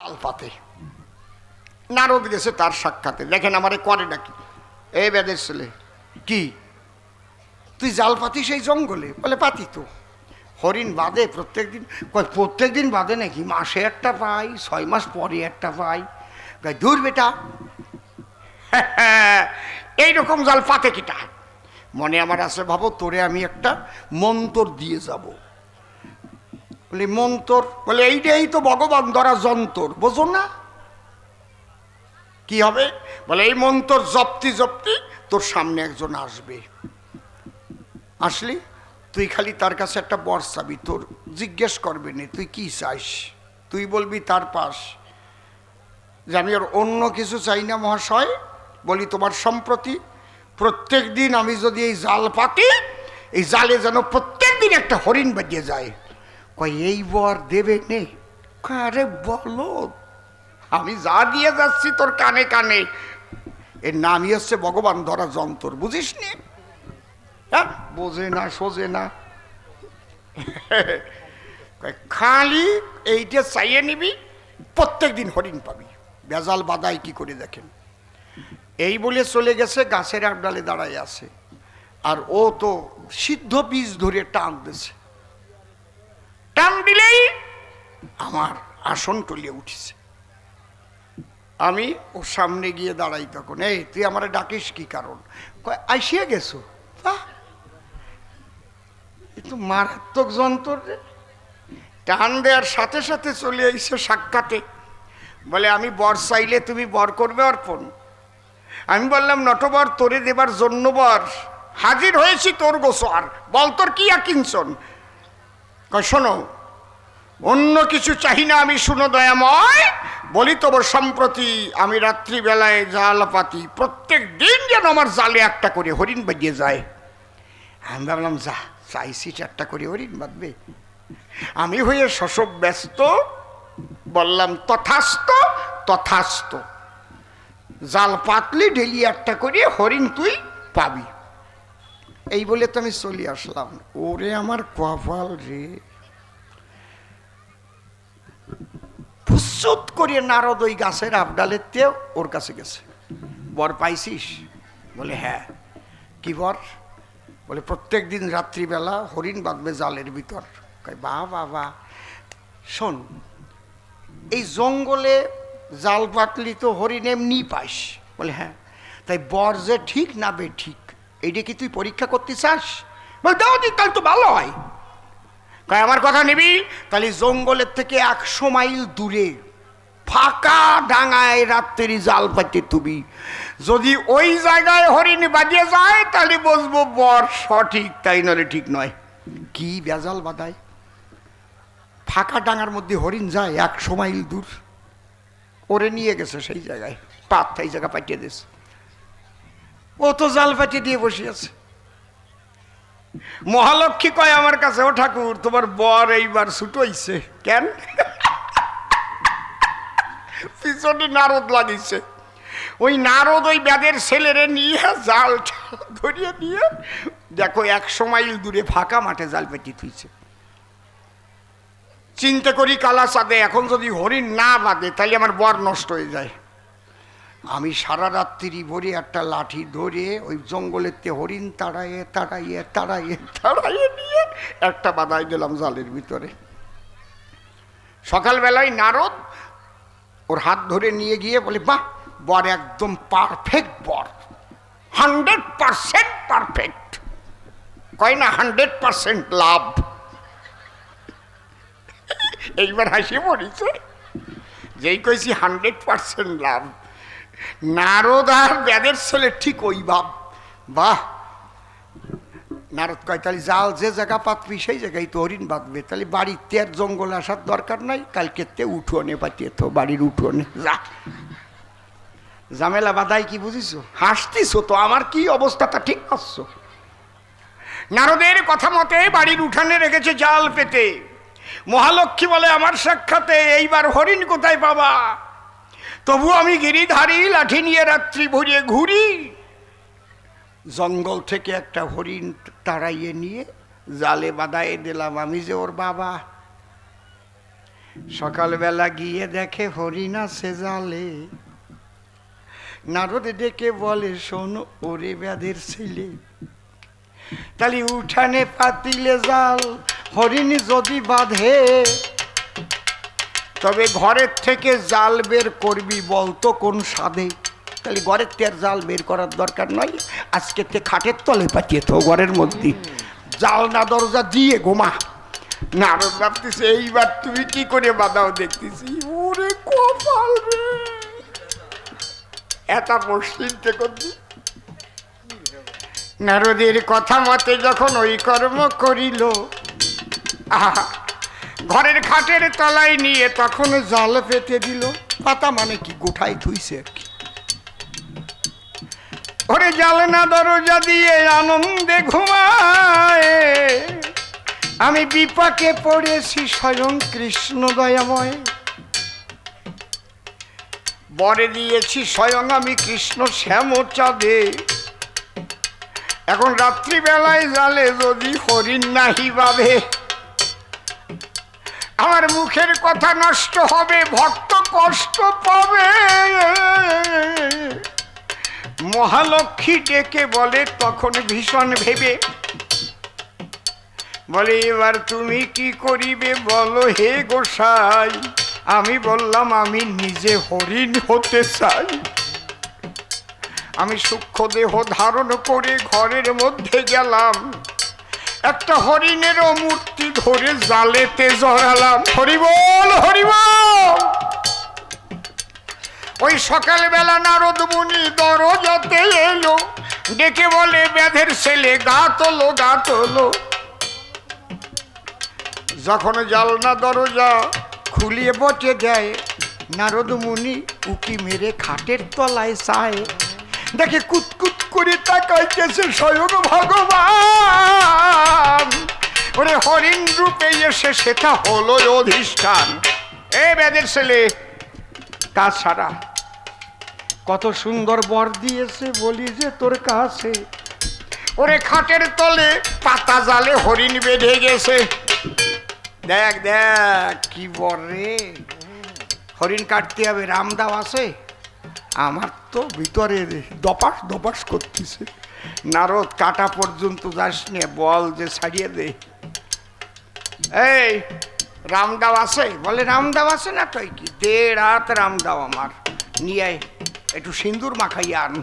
আলফাতে। নারদ গেছে তার সাক্ষাতে। দেখেন আমারে করে নাকি। এ বেদের ছেলে, কি? তুই জাল পাতি সেই জঙ্গলে? বলে, পাতি তো। হরিণ বাদে প্রত্যেক দিন প্রত্যেক দিন বাদে নাকি? মাসে একটা পাই, ছয় মাস পরে একটা পাই। দূর বেটা। এইরকম জাল পাতে কিটা। মনে আমার আছে, ভাবো, তোরে আমি একটা মন্তর দিয়ে যাব। বলে, মন্তর, বলে, এইটাই তো ভগবান, ধরা যন্তর, বোঝো না? কি হবে? বলে, এই মন্তর জপ্তি জপ্তি তোর সামনে একজন আসবে। আসলি? তুই খালি তার কাছে একটা বর চাবি, তোর জিজ্ঞেস করবে না, তুই কি চাইস তুই বলবি, তার পাশ যে আমি আর অন্য কিছু চাই না, মহাশয়, বলি, তোমার সম্প্রতি প্রত্যেক দিন আমি যদি এই জাল পাতি এই জালে যেন প্রত্যেক দিন একটা হরিণ বাজিয়ে যায়। কয়, এই বর দেবে নে। আরে বলো? আমি যা দিয়ে যাচ্ছি তোর কানে কানে। এর নামই হচ্ছে ভগবান ধরা যন্তর, বুঝিস নি? হ্যাঁ বোঝে না, সোজে না। খালি এইটা চাইয়ে নিবি, প্রত্যেক দিন হরিণ পাবি। বেজাল বাদাই কি করে দেখেন? এই বলে চলে গেছে, গাছের আড্ডালে দাঁড়ায় আছে। আর ও তো সিদ্ধ বীজ ধরে টান দিছে টান দিলেই আমার আসন টলিয়ে উঠেছে। আমি ওর সামনে গিয়ে দাঁড়াই তখন, এই, তুই আমার ডাকিস কি কারণ? আইসিয়া গেছো? বাহ! এ তো মারাত্মক যন্ত্র টান দেওয়ার সাথে সাথে চলে আইসে সাক্ষাতে। বলে, আমি বর চাইলে তুমি বর করবে অর্পণ। আমি বললাম, নটবর, তোরে দেবার জন্য বর। হাজির হয়েছি তোর গোসর বল, তোর কি কিনছন কয়, শোনো, অন্য কিছু চাহি না আমি শুনো দয়াময় বলি তবর সম্প্রতি আমি রাত্রিবেলায় জাল পাতি, প্রত্যেক দিন যেন আমার জালে একটা করে হরিণ বাজিয়ে যায়। আমি ভাবলাম, যা চাইছি একটা করে হরিণ বাঁধবে। আমি হয়ে শশব ব্যস্ত, বললাম, তথাস্ত তথাস্ত। জাল পাতলি ডেলি একটা করে হরিণ তুই পাবি। এই বলে তো আমি চলে আসলাম। ওরে আমার কপাল রে। ফুসুত করে নারদ ওই গাছের আবডালের তেও ওর কাছে গেছে। বর, পাইছিস? বলে হ্যাঁ। কি বর? বলে, প্রত্যেক দিন রাত্রিবেলা হরিণ বাঁধবে জালের ভিতর। বা বাবা শোন, এই জঙ্গলে জাল পাতলি তো হরিণ এমনি পাইস বলে হ্যাঁ। তাই বর যে ঠিক না বে ঠিক এইটা কি তুই পরীক্ষা করতে চাস? বলে, দাও দি, তাহলে তো ভালো হয়। কয়, আমার কথা নিবি? তাহলে জঙ্গলের থেকে একশো মাইল দূরে, ফাঁকা ডাঙায় রাত্রি জাল পাতি তুমি যদি ওই জায়গায় হরিণ বাজিয়ে যায়, তাহলে বসবো বর সঠিক, তাই নলে ঠিক নয়। কি বেজাল বাদায়। ফাঁকা ডাঙার মধ্যে হরিণ যায় একশো মাইল দূর। ওরে নিয়ে গেছে সেই জায়গায়। পাত, এই জায়গা পাঠিয়ে দিয়েছে ও তো জাল পাঠিয়ে দিয়ে বসে আছে। মহালক্ষ্মী কয়, আমার কাছে, ও ঠাকুর, তোমার বর এইবার ছুটোইছে কেন? পিছনে নারদ লাগিছে। ওই নারদ ওই ব্যাগের ছেলেরে নিয়ে জাল ধরিয়ে নিয়ে দেখো একশো মাইল দূরে ফাঁকা মাঠে জাল পেটি থুইছে। চিন্তা করি কালা চাঁদে, এখন যদি হরিণ না বাঁধে তাহলে আমার বর নষ্ট হয়ে যায়। আমি সারা রাত্রি ভরে একটা লাঠি ধরে ওই জঙ্গলেতে হরিণ তাড়াইয়ে তাড়াইয়ে তাড়াইয়ে তাড়াইয়ে নিয়ে একটা বাদাই দিলাম জালের ভিতরে। সকালবেলায় নারদ ওর হাত ধরে নিয়ে গিয়ে বলে, বাহ, বর একদম পারফেক্ট বর। হান্ড্রেড পারসেন্ট পারফেক্ট কয় না হান্ড্রেড পারসেন্ট লাভ। এইবার হাসি পড়েছে। যেই কইছি হান্ড্রেড পারসেন্ট লাভ। নারদ আর ব্যাদের ছেলে ঠিক ওই ভাব বাহ। নারদ কয়, তাহলে জাল যে জায়গা পাতবি, সেই জায়গায় তো হরিণ বাঁধবে। তাহলে বাড়িতে আর জঙ্গল আসার দরকার নাই কালকে তে উঠোনে পাঠিয়ে তো বাড়ির উঠোনে। যা। ঝামেলা বাধাই কি বুঝিস? হাসতিস তো, আমার কি অবস্থাটা ঠিক করছ নারদের কথা মতে বাড়ির উঠানে রেখেছে জাল পেতে। মহালক্ষ্মী বলে, আমার সাক্ষাতে এইবার হরিণ কোথায় পাবা? তবু আমি গিরিধারী, লাঠি নিয়ে রাত্রি ভরিয়ে ঘুরি। জঙ্গল থেকে একটা হরিণ তাড়াইয়ে নিয়ে জালে বাদায়ে দিলাম আমি যে ওর বাবা। সকালবেলা গিয়ে দেখে হরিণ আছে জালে। নারদ ডেকে বলে, শোন, ওরে ব্যাধের ছেলে তাহলে উঠানে পাতিলে জাল, হরিণ যদি বাঁধে তবে ঘরের থেকে জাল বের করবি বলতো কোন সাধে? তাহলে ঘরের থেকে জাল বের করার দরকার নয় আজকে তে খাটের তলে পাঠিয়ে তো ঘরের মধ্যে। জাল না দরজা দিয়ে ঘুমা। নারদ ভাবতেছে এইবার তুমি কি করে বাদাও দেখতেছি। ওরে কপাল রে! এটা করছি নারদের কথা মতে যখন ওই কর্ম করিল, আহা ঘরের খাটের তলায় নিয়ে তখন জাল পেতে দিল। পাতা মানে কি? গোঠায় থুইছে আর কি। না দরজা দিয়ে আনন্দে ঘুমায়। আমি বিপাকে পড়েছি স্বয়ং কৃষ্ণ দয়াময়। বরে দিয়েছি স্বয়ং আমি কৃষ্ণ শ্যাম চাঁদে। এখন রাত্রিবেলায় জালে যদি হরিণ নাহি বাবে আমার মুখের কথা নষ্ট হবে, ভক্ত কষ্ট পাবে। মহালক্ষ্মী ডেকে বলে, তখন ভীষণ ভেবে। বলে, এবার তুমি কি করিবে বলো হে গোসাই? আমি বললাম, আমি নিজে হরিণ হতে চাই। আমি সূক্ষ্ম দেহ ধারণ করে ঘরের মধ্যে গেলাম। একটা হরিণেরও মূর্তি ধরে জালেতে জড়ালাম। হরিবল হরিবল ওই সকালবেলা নারদ মুনি দরজাতে এলো, ডেকে বলে, ব্যাধের ছেলে, গা তোলো গা তোলো। যখন জালনা দরজা খুলিয়ে বসে দেয় নারদ মুনি উকি মেরে খাটের তলায় চায়। দেখে কুতকুত করে তাকাইতেছে স্বয়ং ভগবান। ওরে হরিণ রূপে এসে সেটা হলো অধিষ্ঠান। এ বেদের ছেলে সারা কত সুন্দর বর দিয়েছে বলি যে তোর কাছে। ওরে খাটের তলে পাতা জালে হরিণ বেঁধে গেছে। দেখ দেখ, কি বর রে। হরিণ কাটতে হবে, রামদাও আছে? আমার তো ভিতরে দপাস দপাস করতেছে। নারদ কাটা পর্যন্ত যাস নে বল যে ছাড়িয়ে দে। এই রামদাও আছে? বলে রামদাও আছে না তুই কি? দে রাত রামদাও আমার। নিয়ে আয়, একটু সিন্দুর মাখাইয়া আন।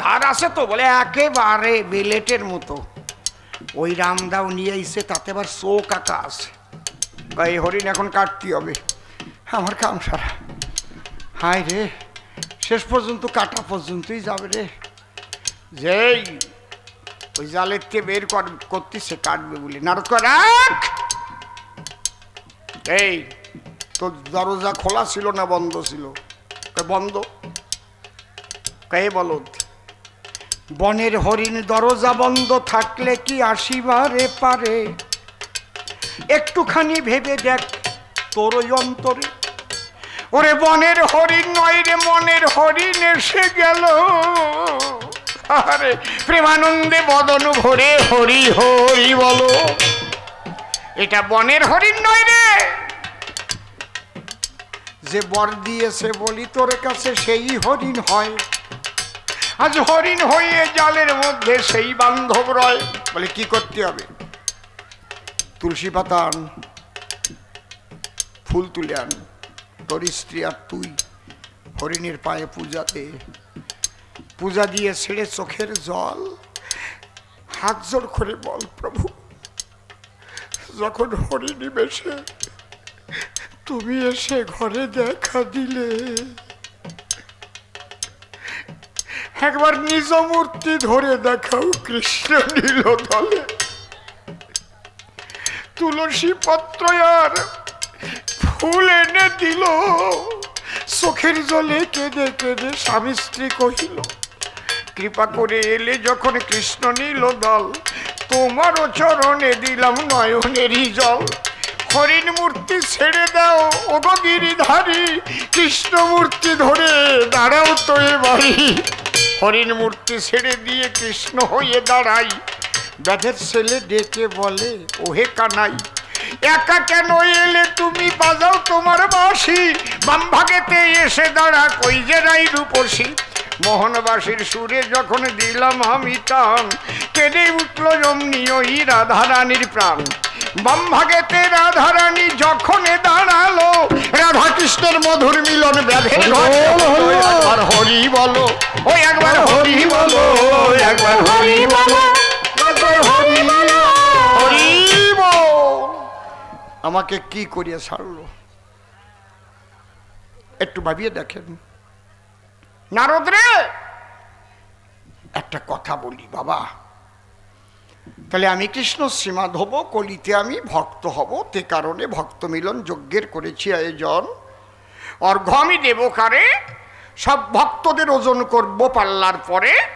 ধার আছে তো? বলে একেবারে বেলেটের মতো। ওই রামদাও নিয়ে এসে তাতে আবার চোখ আঁকা আছে। এই হরিণ এখন কাটতে হবে। আমার কাম সারা। হায় রে শেষ পর্যন্ত, কাটা পর্যন্তই যাবে রে। যেই ওই জালের থেকে বের কর করতেছে কাটবে বলে। নারদ এই, তোর দরজা খোলা ছিল না, বন্ধ ছিল? বন্ধ? কে বলদ, বনের হরিণ দরজা বন্ধ থাকলে কি আসিবারে পারে? একটুখানি ভেবে দেখ, তোর ওই অন্তরে ওরে বনের হরিণ নয় রে মনের হরিণ এসে গেল। আরে প্রেমানন্দে বদন ভরে হরি হরি বলো। এটা বনের হরিণ নয় রে। যে বর দিয়েছে বলি তোর কাছে সেই হরিণ হয়। আজ হরিণ হয়ে জালের মধ্যে সেই বান্ধব রয়। বলে কি করতে হবে? তুলসী পাতা আন ফুল তুলে আন। তোর আর তুই হরিণের পায়ে পূজাতে। পূজা দিয়ে ছেড়ে চোখের জল। হাত জোর করে বল প্রভু। যখন হরিণী বেশে, তুমি এসে ঘরে দেখা দিলে। একবার নিজ মূর্তি ধরে দেখাও কৃষ্ণ নীল দলে। তুলসী পত্র আর ফুল এনে দিল। চোখের জলে কেঁদে কেঁদে স্বামী স্ত্রী কহিল, কৃপা করে এলে যখন কৃষ্ণ নীল দল, তোমারও চরণে দিলাম নয়নেরই জল। হরিণ মূর্তি ছেড়ে দাও, ওগো গিরিধারী, কৃষ্ণ মূর্তি ধরে দাঁড়াও তো এ বাড়ি হরিণ মূর্তি ছেড়ে দিয়ে কৃষ্ণ হয়ে দাঁড়াই ব্যাধের ছেলে ডেকে বলে, ওহে কানাই একা কেন এলে তুমি বাজাও তোমার বাসি বাম ভাগেতে এসে দাঁড়া কই যে রাই রূপসী? মোহনবাসীর সুরে যখন দিলাম আমি টান কেঁদে উঠল জমনি ওই রাধারানীর প্রাণ। বাম ভাগেতে রাধারানী যখন দাঁড়াল রাধা কৃষ্ণের মধুর মিলন। একবার হরি বলো ওই একবার হরি বলো একবার হরি বলো। আমাকে কি করিয়া ছাড়লো? একটু ভাবিয়ে দেখেন। নারদ রে! একটা কথা বলি, বাবা। তাহলে আমি কৃষ্ণ শ্রীমাধ হব কলিতে আমি ভক্ত হব, তে কারণে ভক্ত মিলন যজ্ঞের করেছি আয়োজন। অর্ঘ আমি দেবকারে সব ভক্তদের ওজন করব পাল্লার পরে।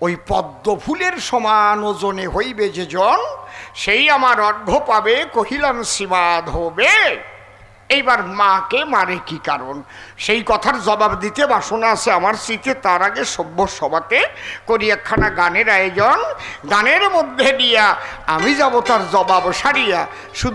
ওই পদ্ম ফুলের সমান ওজনে হইবে যে জন, সেই আমার অর্ঘ্য পাবে, কহিলাম শ্রীমাধ হবে। এইবার মাকে মারে কি কারণ? সেই কথার জবাব দিতে বাসনা আছে আমার স্মৃতি, তার আগে সভ্য সভাতে করি একখানা গানের আয়োজন। গানের মধ্যে দিয়া আমি যাব তার জবাব সারিয়া শুধু